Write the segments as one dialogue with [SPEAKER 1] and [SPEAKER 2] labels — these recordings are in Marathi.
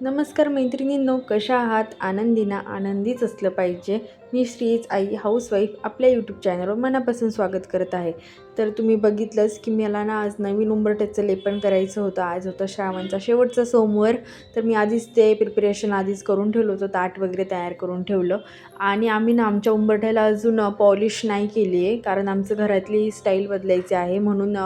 [SPEAKER 1] नमस्कार मैत्रिणींनो कशा आहात? आनंदीना आनंदीच असलं पाहिजे. मी श्रीज आई हाऊसवाईफ आपल्या यूट्यूब चॅनलवर मनापासून स्वागत करत आहे. तर तुम्ही बघितलंच की मला ना आज नवीन उंबरठ्याचं लेपन करायचं होतं. आज होतं श्रावणचा शेवटचा सोमवार. तर मी आधीच ते प्रिपरेशन आधीच करून ठेवलं होतं. ताट वगैरे तयार करून ठेवलं. आणि आम्ही ना आमच्या उंबरठ्याला अजून पॉलिश नाही केली आहे. कारण आमचं घरातली स्टाईल बदलायची आहे. म्हणून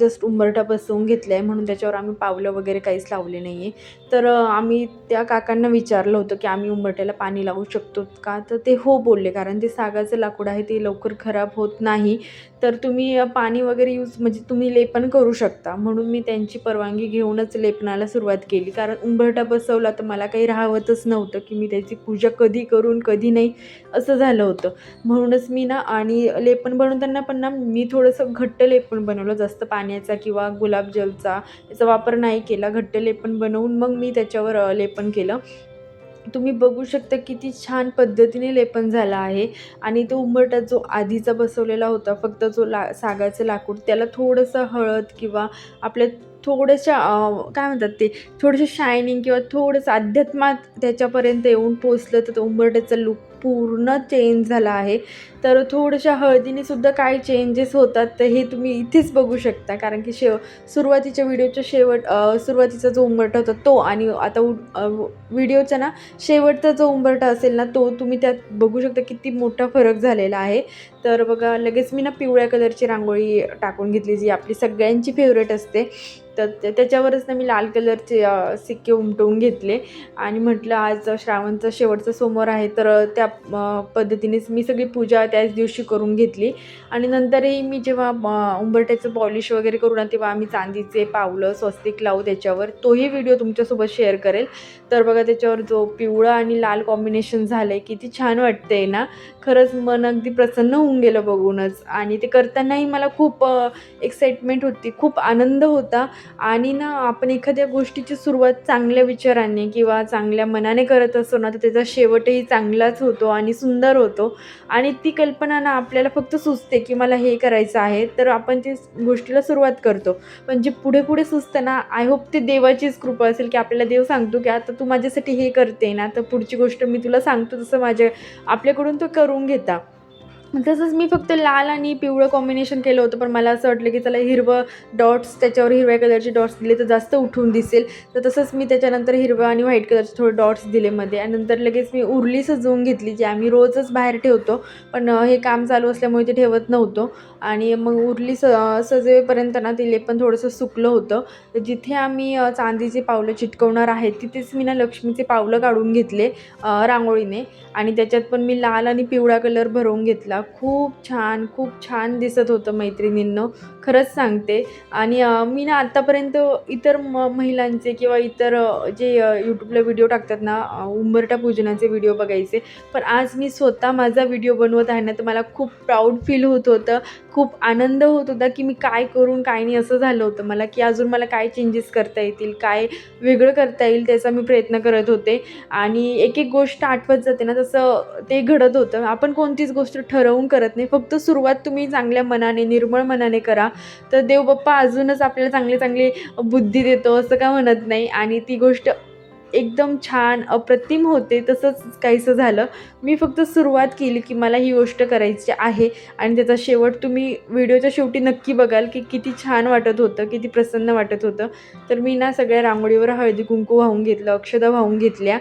[SPEAKER 1] जस्ट उंबरठा बसवून घेतलं आहे म्हणून त्याच्यावर आम्ही पावलं वगैरे काहीच लावले नाही आहे तर आम्ही त्या काकांना विचारलं होतं की आम्ही उंबरठ्याला पाणी लावू शकतो का? तर ते हो बोलले कारण ते सागाचं लाकूड आहे ते लवकर खराब होत नाही. तर तुम्ही पाणी वगैरे यूज म्हणजे तुम्ही लेपन करू शकता. म्हणून मी त्यांची परवानगी घेऊनच लेपनाला सुरुवात केली. कारण उंबरठा बसवला तर मला काही राहवतच नव्हतं की मी त्याची पूजा कधी करून कधी नाही असं झालं होतं. म्हणूनच मी ना आणि लेपन बनवताना पण ना मी थोडंसं घट्ट लेपन बनवलं. जास्त पाण्याचा किंवा गुलाबजलचा याचा वापर नाही केला. घट्ट लेपन बनवून मग मी त्याच्यावर लेपन केलं. तुम्ही बघू शकता किती छान पद्धतीने लेपन झालं आहे. आणि तो उंबरटा जो आधीचा बसवलेला होता फक्त जो ला सागाचं लाकूड त्याला थोडंसं हळद किंवा आपल्या थोडंशा काय म्हणतात ते थोडंसं शायनिंग किंवा थोडंसं अध्यात्मात त्याच्यापर्यंत येऊन पोचलं तर तो लुक पूर्ण चेंज झाला आहे. तर थोडंशा हळदीने सुद्धा काय चेंजेस होतात तर हे तुम्ही इथेच बघू शकता. कारण की शेव सुरुवातीच्या व्हिडिओच्या शेवट सुरुवातीचा जो उंबरठा होता तो आणि आता उ- व्हिडिओचा ना शेवटचा जो उंबरठा असेल ना तो तुम्ही त्यात बघू शकता किती मोठा फरक झालेला आहे. तर बघा लगेच मी ना पिवळ्या कलरची रांगोळी टाकून घेतली जी आपली सगळ्यांची फेवरेट असते. तर त्याच्यावरच ना मी लाल कलरचे सिक्के उमटवून घेतले. आणि म्हटलं आज श्रावणचा शेवटचा सोमवार आहे तर त्या पद्धतीनेच मी सगळी पूजा त्याच दिवशी करून घेतली. आणि नंतरही मी जेव्हा उंबरट्याचं पॉलिश वगैरे करू ना तेव्हा आम्ही चांदीचे पावलं स्वस्तिक लावू त्याच्यावर तोही व्हिडिओ तुमच्यासोबत शेअर करेल. तर बघा त्याच्यावर जो पिवळा आणि लाल कॉम्बिनेशन झालं आहे किती छान वाटतंय ना. खरंच मन अगदी प्रसन्न होऊन गेलं बघूनच. आणि ते करतानाही मला खूप एक्साइटमेंट होती. खूप आनंद होता. आणि ना आपण एखाद्या गोष्टीची सुरुवात चांगल्या विचाराने किंवा चांगल्या मनाने करत असतो ना तर त्याचा शेवटही चांगलाच होतो आणि सुंदर होतो. आणि ती कल्पना ना आपल्याला फक्त सुचते की मला हे करायचं आहे तर आपण ते गोष्टीला सुरुवात करतो. पण जे पुढे पुढे सुचतं ना आय होप ते देवाचीच कृपा असेल की आपल्याला देव सांगतो की आता तू माझ्यासाठी हे करते ना तर पुढची गोष्ट मी तुला सांगतो तसं माझ्या आपल्याकडून तो करून घेता. तसंच मी फक्त लाल आणि पिवळं कॉम्बिनेशन केलं होतं पण मला असं वाटलं की त्याला हिरवं डॉट्स त्याच्यावर हिरव्या कलरचे डॉट्स दिले तर जास्त उठून दिसेल. तर तसंच मी त्याच्यानंतर हिरवं आणि व्हाईट कलरचे थोडे डॉट्स दिले मध्ये. आणि नंतर लगेच मी उरली सजवून घेतली जी आम्ही रोजच बाहेर ठेवतो. पण हे काम चालू असल्यामुळे ते ठेवत नव्हतो. आणि मग उरली स सजवेपर्यंत ना तिले पण थोडंसं सुकलं होतं. तर जिथे आम्ही चांदीचे पावलं चिटकवणार आहेत तिथेच मी ना लक्ष्मीचे पावलं काढून घेतले रांगोळीने. आणि त्याच्यात पण मी लाल आणि पिवळा कलर भरवून घेतला. खूप छान खूप छान दिसत होतं मैत्रिणींनो. खरंच सांगते. आणि मी ना आत्तापर्यंत इतर म महिलांचे किंवा इतर जे यूट्यूबला व्हिडिओ टाकतात ना उंबरटा पूजनाचे व्हिडिओ बघायचे. पण आज मी स्वतः माझा व्हिडिओ बनवत आहे ना तर मला खूप प्राऊड फील होत होतं. खूप आनंद होत होता की मी काय करून काय नाही असं झालं होतं मला की अजून मला काय चेंजेस करता येतील काय वेगळं करता येईल त्याचा मी प्रयत्न करत होते. आणि एक एक गोष्ट आठवत जाते ना तसं ते घडत होतं. आपण कोणतीच गोष्ट ठरवून करत नाही. फक्त सुरुवात तुम्ही चांगल्या मनाने निर्मळ मनाने करा. तर देव बाप्पा अजूनच आपल्याला चांगले चांगले बुद्धी देतो असं का म्हणत नाही. आणि ती गोष्ट एकदम छान अप्रतिम होते तसंच काहीसं झालं. मी फक्त सुरुवात केली की मला ही गोष्ट करायची आहे. आणि त्याचा शेवट तुम्ही व्हिडिओच्या शेवटी नक्की बघाल की किती छान वाटत होतं किती प्रसन्न वाटत होतं. तर मी ना सगळ्या रांगोळीवर हळदी कुंकू वाहून घेतलं अक्षदा वाहून घेतल्या.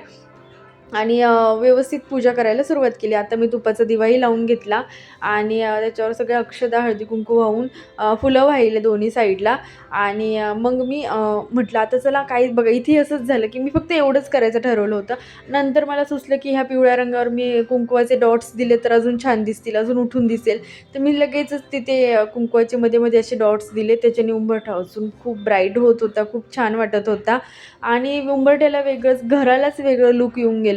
[SPEAKER 1] आणि व्यवस्थित पूजा करायला सुरुवात केली. आता मी तुपाचा दिवाही लावून घेतला आणि त्याच्यावर सगळ्या अक्षदा हळदी कुंकू वाहून फुलं वाहिले दोन्ही साईडला. आणि मग मी म्हटलं आता चला काही बघा इथे असंच झालं की मी फक्त एवढंच करायचं ठरवलं होतं. नंतर मला सुचलं की ह्या पिवळ्या रंगावर मी कुंकुवाचे डॉट्स दिले तर अजून छान दिसतील अजून उठून दिसेल. तर मी लगेचच तिथे कुंकुवाचे मध्ये मध्ये असे डॉट्स दिले. त्याच्याने उंबरठा अजून खूप ब्राईट होत होता खूप छान वाटत होता. आणि उंबरठ्याला वेगळंच घरालाच वेगळं लुक येऊन गेलं.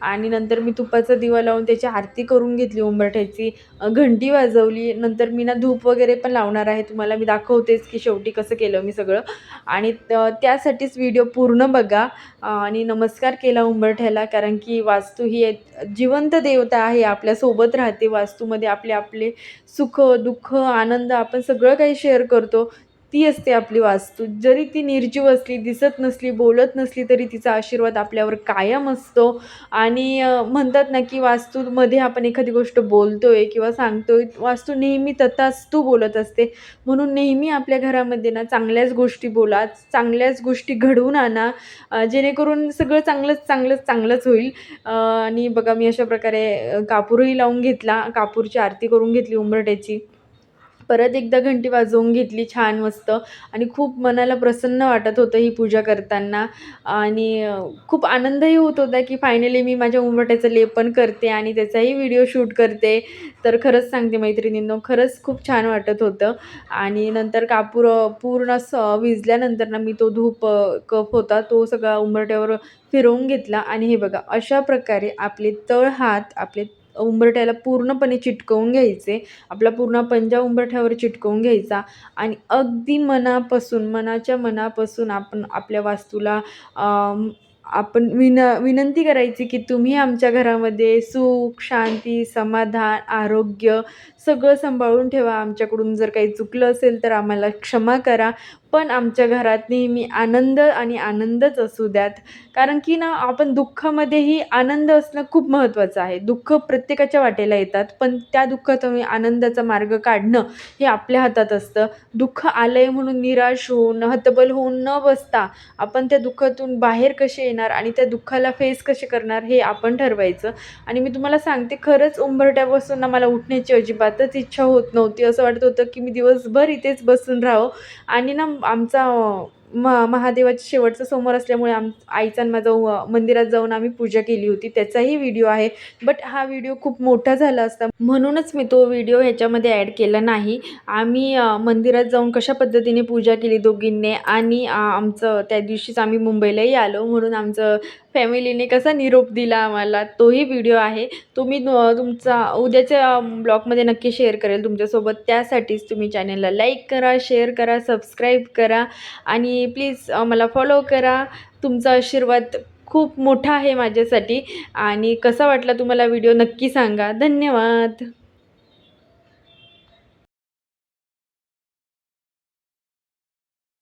[SPEAKER 1] आणि नंतर मी तुपाचा दिवा लावून त्याची आरती करून घेतली उंबरठ्याची. घंटी वाजवली. नंतर मी ना धूप वगैरे पण लावणार आहे. तुम्हाला मी दाखवतेच की शेवटी कसं केलं मी सगळं. आणि त्यासाठीच व्हिडिओ पूर्ण बघा. आणि नमस्कार केला उंबरठ्याला कारण की वास्तू ही जिवंत देवता आहे. आपल्यासोबत राहते. वास्तूमध्ये आपले आपले सुख दुःख आनंद आपण सगळं काही शेअर करतो. ती असते आपली वास्तू. जरी ती निर्जीव असली दिसत नसली बोलत नसली तरी तिचा आशीर्वाद आपल्यावर कायम असतो. आणि म्हणतात ना की वास्तूमध्ये आपण एखादी गोष्ट बोलतो आहे किंवा सांगतो आहे वास्तू नेहमी तथास्तू बोलत असते. म्हणून नेहमी आपल्या घरामध्ये ना चांगल्याच गोष्टी बोला चांगल्याच गोष्टी घडवून आणा जेणेकरून सगळं चांगलंच चांगलंच चांगलंच होईल. आणि बघा मी अशा प्रकारे कापूरही लावून घेतला कापूरची आरती करून घेतली उंबरट्याची परत एकदा घंटी वाजवून घेतली छान मस्त. आणि खूप मनाला प्रसन्न वाटत होतं ही पूजा करताना. आणि खूप आनंदही होत होता की फायनली मी माझ्या उंबरट्याचं लेपन करते आणि त्याचाही व्हिडिओ शूट करते. तर खरंच सांगते मैत्रिणींनो खरंच खूप छान वाटत होतं. आणि नंतर कापूर पूर्ण असं विजल्यानंतर ना मी तो धूप कप होता तो सगळा उंबरट्यावर फिरवून घेतला. आणि हे बघा अशा प्रकारे आपले तळ हात आपले उंबरठ्याला पूर्णपणे चिटकवून घ्यायचे. आपला पूर्ण पंजा उंबरठ्यावर चिटकवून घ्यायचा. आणि अगदी मनापासून मनाच्या मनापासून आपण आपल्या वास्तूला आपण विन विनंती करायची की तुम्ही आमच्या घरामध्ये सुख शांती समाधान आरोग्य सगळं सांभाळून ठेवा. आमच्याकडून जर काही चुकलं असेल तर आम्हाला क्षमा करा. पण आमच्या घरात नेहमी आनंद आणि आनंदच असू द्यात. कारण की ना आपण दुःखामध्येही आनंद असणं खूप महत्त्वाचं आहे. दुःख प्रत्येकाच्या वाटेला येतात पण त्या दुःखातून आनंदाचा मार्ग काढणं हे आपल्या हातात असतं. दुःख आलं आहे म्हणून निराश होऊन हतबल होऊन न बसता आपण त्या दुःखातून बाहेर कसे येणार आणि त्या दुःखाला फेस कसे करणार हे आपण ठरवायचं. आणि मी तुम्हाला सांगते खरंच उंबरट्यापासून ना मला उठण्याची अजिबातच इच्छा होत नव्हती. असं वाटत होतं की मी दिवसभर इथेच बसून राहावं. आणि ना आमचा म महादेवाच्या शेवटचं सोमवार असल्यामुळे आम आईचा आणि माझा मंदिरात जाऊन आम्ही पूजा केली होती. त्याचाही व्हिडिओ आहे. बट हा व्हिडिओ खूप मोठा झाला असता. म्हणूनच मी तो व्हिडिओ ह्याच्यामध्ये ॲड केला नाही. आम्ही मंदिरात जाऊन कशा पद्धतीने पूजा केली दोघींनी आणि आमचं त्या दिवशीच आम्ही मुंबईलाही आलो. म्हणून आमचं फॅमिलीने कसा निरोप दिला आम्हाला तोही व्हिडिओ आहे. तो मी तुमचा उद्याच्या ब्लॉगमध्ये नक्की शेअर करेल तुमच्यासोबत. त्यासाठीच तुम्ही चॅनलला लाईक करा शेअर करा सबस्क्राईब करा आणि आणि प्लीज मला फॉलो करा. तुमचा आशीर्वाद खूप मोठा आहे माझ्यासाठी. आणि कसा वाटला तुम्हाला व्हिडिओ नक्की सांगा. धन्यवाद.